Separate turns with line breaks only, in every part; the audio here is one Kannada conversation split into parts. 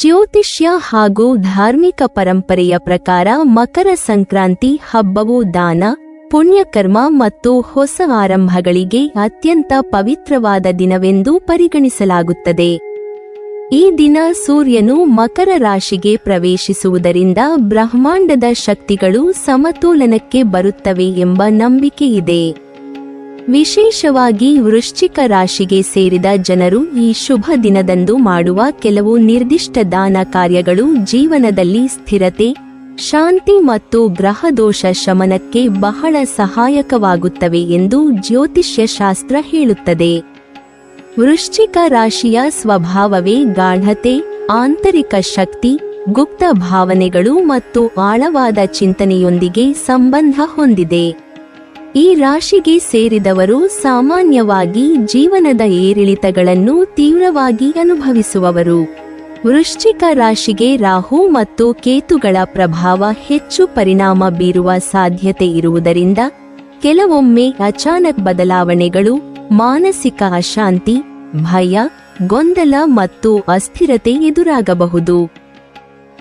ಜ್ಯೋತಿಷ್ಯ ಹಾಗೂ ಧಾರ್ಮಿಕ ಪರಂಪರೆಯ ಪ್ರಕಾರ ಮಕರ ಸಂಕ್ರಾಂತಿ ಹಬ್ಬವು ದಾನ, ಪುಣ್ಯಕರ್ಮ ಮತ್ತು ಹೊಸ ಆರಂಭಗಳಿಗೆ ಅತ್ಯಂತ ಪವಿತ್ರವಾದ ದಿನವೆಂದು ಪರಿಗಣಿಸಲಾಗುತ್ತದೆ. ಈ ದಿನ ಸೂರ್ಯನು ಮಕರ ರಾಶಿಗೆ ಪ್ರವೇಶಿಸುವುದರಿಂದ ಬ್ರಹ್ಮಾಂಡದ ಶಕ್ತಿಗಳು ಸಮತೋಲನಕ್ಕೆ ಬರುತ್ತವೆ ಎಂಬ ನಂಬಿಕೆಯಿದೆ. ವಿಶೇಷವಾಗಿ ವೃಶ್ಚಿಕ ರಾಶಿಗೆ ಸೇರಿದ ಜನರು ಈ ಶುಭ ದಿನದಂದು ಮಾಡುವ ಕೆಲವು ನಿರ್ದಿಷ್ಟ ದಾನ ಕಾರ್ಯಗಳು ಜೀವನದಲ್ಲಿ ಸ್ಥಿರತೆ, ಶಾಂತಿ ಮತ್ತು ಗ್ರಹದೋಷ ಶಮನಕ್ಕೆ ಬಹಳ ಸಹಾಯಕವಾಗುತ್ತವೆ ಎಂದು ಜ್ಯೋತಿಷ್ಯ ಶಾಸ್ತ್ರ ಹೇಳುತ್ತದೆ. ವೃಶ್ಚಿಕ ರಾಶಿಯ ಸ್ವಭಾವವೇ ಗಾಢತೆ, ಆಂತರಿಕ ಶಕ್ತಿ, ಗುಪ್ತ ಭಾವನೆಗಳು ಮತ್ತು ಆಳವಾದ ಚಿಂತನೆಯೊಂದಿಗೆ ಸಂಬಂಧ ಹೊಂದಿದೆ. ಈ ರಾಶಿಗೆ ಸೇರಿದವರು ಸಾಮಾನ್ಯವಾಗಿ ಜೀವನದ ಏರಿಳಿತಗಳನ್ನು ತೀವ್ರವಾಗಿ ಅನುಭವಿಸುವವರು. ವೃಶ್ಚಿಕ ರಾಶಿಗೆ ರಾಹು ಮತ್ತು ಕೇತುಗಳ ಪ್ರಭಾವ ಹೆಚ್ಚು ಪರಿಣಾಮ ಬೀರುವ ಸಾಧ್ಯತೆ ಇರುವುದರಿಂದ ಕೆಲವೊಮ್ಮೆ ಅಚಾನಕ್ ಬದಲಾವಣೆಗಳು, ಮಾನಸಿಕ ಅಶಾಂತಿ, ಭಯ, ಗೊಂದಲ ಮತ್ತು ಅಸ್ಥಿರತೆ ಎದುರಾಗಬಹುದು.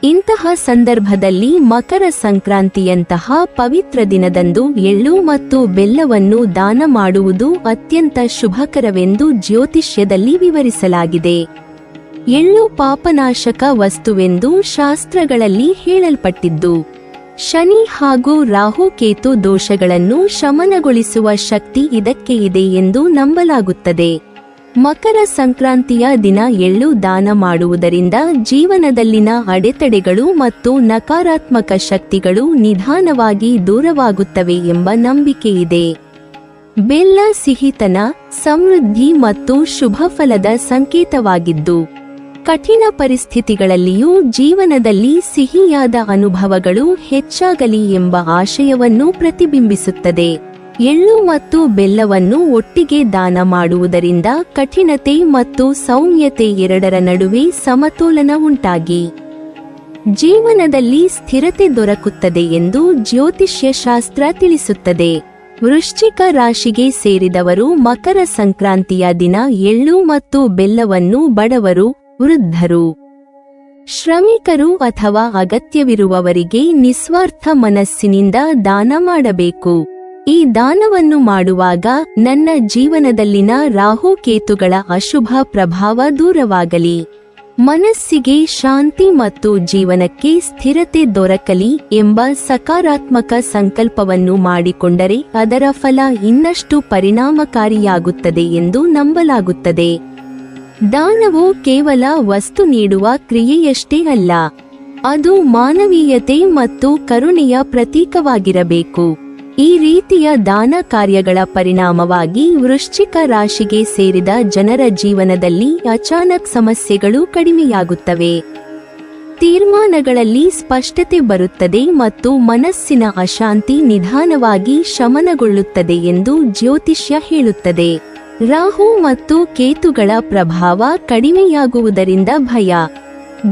ಇಂತಹ ಸಂದರ್ಭದಲ್ಲಿ ಮಕರ ಸಂಕ್ರಾಂತಿಯಂತಹ ಪವಿತ್ರ ದಿನದಂದು ಎಳ್ಳು ಮತ್ತು ಬೆಲ್ಲವನ್ನು ದಾನ ಮಾಡುವುದು ಅತ್ಯಂತ ಶುಭಕರವೆಂದು ಜ್ಯೋತಿಷ್ಯದಲ್ಲಿ ವಿವರಿಸಲಾಗಿದೆ. ಎಳ್ಳು ಪಾಪನಾಶಕ ವಸ್ತುವೆಂದು ಶಾಸ್ತ್ರಗಳಲ್ಲಿ ಹೇಳಲ್ಪಟ್ಟಿದ್ದು, ಶನಿ ಹಾಗೂ ರಾಹುಕೇತು ದೋಷಗಳನ್ನು ಶಮನಗೊಳಿಸುವ ಶಕ್ತಿ ಇದಕ್ಕೆ ಇದೆ ಎಂದು ನಂಬಲಾಗುತ್ತದೆ. ಮಕರ ಸಂಕ್ರಾಂತಿಯ ದಿನ ಎಳ್ಳು ದಾನ ಮಾಡುವುದರಿಂದ ಜೀವನದಲ್ಲಿನ ಅಡೆತಡೆಗಳು ಮತ್ತು ನಕಾರಾತ್ಮಕ ಶಕ್ತಿಗಳು ನಿಧಾನವಾಗಿ ದೂರವಾಗುತ್ತವೆ ಎಂಬ ನಂಬಿಕೆಯಿದೆ ಬೆಲ್ಲ, ಸಿಹಿತನ, ಸಮೃದ್ಧಿ ಮತ್ತು ಶುಭ ಫಲದ ಸಂಕೇತವಾಗಿದ್ದು, ಕಠಿಣ ಪರಿಸ್ಥಿತಿಗಳಲ್ಲಿಯೂ ಜೀವನದಲ್ಲಿ ಸಿಹಿಯಾದ ಅನುಭವಗಳು ಹೆಚ್ಚಾಗಲಿ ಎಂಬ ಆಶಯವನ್ನು ಪ್ರತಿಬಿಂಬಿಸುತ್ತದೆ. ಎಳ್ಳು ಮತ್ತು ಬೆಲ್ಲವನ್ನು ಒಟ್ಟಿಗೆ ದಾನ ಮಾಡುವುದರಿಂದ ಕಠಿಣತೆ ಮತ್ತು ಸೌಮ್ಯತೆ ಎರಡರ ನಡುವೆ ಸಮತೋಲನ ಉಂಟಾಗಿ. ಜೀವನದಲ್ಲಿ ಸ್ಥಿರತೆ ದೊರಕುತ್ತದೆ ಎಂದು ಜ್ಯೋತಿಷ್ಯ ಶಾಸ್ತ್ರ ತಿಳಿಸುತ್ತದೆ. ವೃಶ್ಚಿಕ ರಾಶಿಗೆ ಸೇರಿದವರು ಮಕರ ಸಂಕ್ರಾಂತಿಯ ದಿನ ಎಳ್ಳು ಮತ್ತು ಬೆಲ್ಲವನ್ನು ಬಡವರು, ವೃದ್ಧರು, ಶ್ರಮಿಕರು ಅಥವಾ ಅಗತ್ಯವಿರುವವರಿಗೆ ನಿಸ್ವಾರ್ಥ ಮನಸ್ಸಿನಿಂದ ದಾನ ಮಾಡಬೇಕು. ಈ ದಾನವನ್ನು ಮಾಡುವಾಗ ನನ್ನ ಜೀವನದಲ್ಲಿನ ರಾಹುಕೇತುಗಳ ಅಶುಭ ಪ್ರಭಾವ ದೂರವಾಗಲಿ. ಮನಸ್ಸಿಗೆ ಶಾಂತಿ ಮತ್ತು ಜೀವನಕ್ಕೆ ಸ್ಥಿರತೆ ದೊರಕಲಿ ಎಂಬ ಸಕಾರಾತ್ಮಕ ಸಂಕಲ್ಪವನ್ನು ಮಾಡಿಕೊಂಡರೆ ಅದರ ಫಲ ಇನ್ನಷ್ಟು ಪರಿಣಾಮಕಾರಿಯಾಗುತ್ತದೆ ಎಂದು ನಂಬಲಾಗುತ್ತದೆ. ದಾನವು ಕೇವಲ ವಸ್ತು ನೀಡುವ ಕ್ರಿಯೆಯಷ್ಟೇ ಅಲ್ಲ, ಅದು ಮಾನವೀಯತೆ ಮತ್ತು ಕರುಣೆಯ ಪ್ರತೀಕವಾಗಿರಬೇಕು. ಈ ರೀತಿಯ ದಾನ ಕಾರ್ಯಗಳ ಪರಿಣಾಮವಾಗಿ ವೃಶ್ಚಿಕ ರಾಶಿಗೆ ಸೇರಿದ ಜನರ ಜೀವನದಲ್ಲಿ ಅಚಾನಕ್ ಸಮಸ್ಯೆಗಳು ಕಡಿಮೆಯಾಗುತ್ತವೆ. ತೀರ್ಮಾನಗಳಲ್ಲಿ ಸ್ಪಷ್ಟತೆ ಬರುತ್ತದೆ ಮತ್ತು ಮನಸ್ಸಿನ ಅಶಾಂತಿ ನಿಧಾನವಾಗಿ ಶಮನಗೊಳ್ಳುತ್ತದೆ ಎಂದು ಜ್ಯೋತಿಷ್ಯ ಹೇಳುತ್ತದೆ. ರಾಹು ಮತ್ತು ಕೇತುಗಳ ಪ್ರಭಾವ ಕಡಿಮೆಯಾಗುವುದರಿಂದ ಭಯ,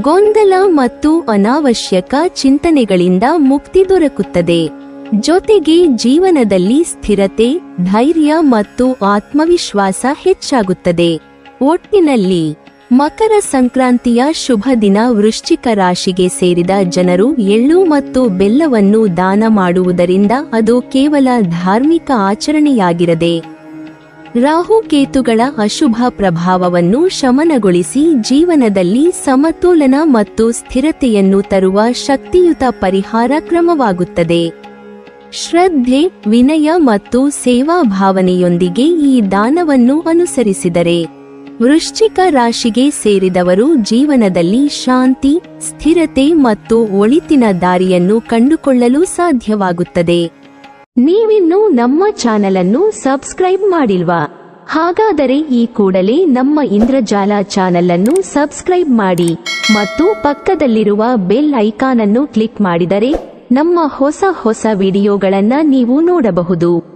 ಗೊಂದಲ ಮತ್ತು ಅನಾವಶ್ಯಕ ಚಿಂತನೆಗಳಿಂದ ಮುಕ್ತಿ ದೊರಕುತ್ತದೆ. ಜೊತೆಗೆ ಜೀವನದಲ್ಲಿ ಸ್ಥಿರತೆ, ಧೈರ್ಯ ಮತ್ತು ಆತ್ಮವಿಶ್ವಾಸ ಹೆಚ್ಚಾಗುತ್ತದೆ. ಒಟ್ಟಿನಲ್ಲಿ ಮಕರ ಸಂಕ್ರಾಂತಿಯ ಶುಭ ದಿನ ವೃಶ್ಚಿಕ ರಾಶಿಗೆ ಸೇರಿದ ಜನರು ಎಳ್ಳು ಮತ್ತು ಬೆಲ್ಲವನ್ನು ದಾನ ಮಾಡುವುದರಿಂದ ಅದು ಕೇವಲ ಧಾರ್ಮಿಕ ಆಚರಣೆಯಾಗಿರದೆ ರಾಹುಕೇತುಗಳ ಅಶುಭ ಪ್ರಭಾವವನ್ನು ಶಮನಗೊಳಿಸಿ ಜೀವನದಲ್ಲಿ ಸಮತೋಲನ ಮತ್ತು ಸ್ಥಿರತೆಯನ್ನು ತರುವ ಶಕ್ತಿಯುತ ಪರಿಹಾರ ಕ್ರಮವಾಗುತ್ತದೆ. ಶ್ರದ್ಧೆ, ವಿನಯ ಮತ್ತು ಸೇವಾ ಭಾವನೆಯೊಂದಿಗೆ ಈ ದಾನವನ್ನು ಅನುಸರಿಸಿದರೆ ವೃಶ್ಚಿಕ ರಾಶಿಗೆ ಸೇರಿದವರು ಜೀವನದಲ್ಲಿ ಶಾಂತಿ, ಸ್ಥಿರತೆ ಮತ್ತು ಒಳಿತಿನ ದಾರಿಯನ್ನು ಕಂಡುಕೊಳ್ಳಲು ಸಾಧ್ಯವಾಗುತ್ತದೆ. ನೀವಿನ್ನೂ ನಮ್ಮ ಚಾನೆಲ್ ಅನ್ನು ಸಬ್ಸ್ಕ್ರೈಬ್ ಮಾಡಿಲ್ವಾ? ಹಾಗಾದರೆ ಈ ಕೂಡಲೇ ನಮ್ಮ ಇಂದ್ರಜಾಲ ಚಾನೆಲ್ ಅನ್ನು ಸಬ್ಸ್ಕ್ರೈಬ್ ಮಾಡಿ ಮತ್ತು ಪಕ್ಕದಲ್ಲಿರುವ ಬೆಲ್ ಐಕಾನ್ ಅನ್ನು ಕ್ಲಿಕ್ ಮಾಡಿದರೆ ನಮ್ಮ ಹೊಸ ಹೊಸ ವಿಡಿಯೋಗಳನ್ನು ನೀವು ನೋಡಬಹುದು.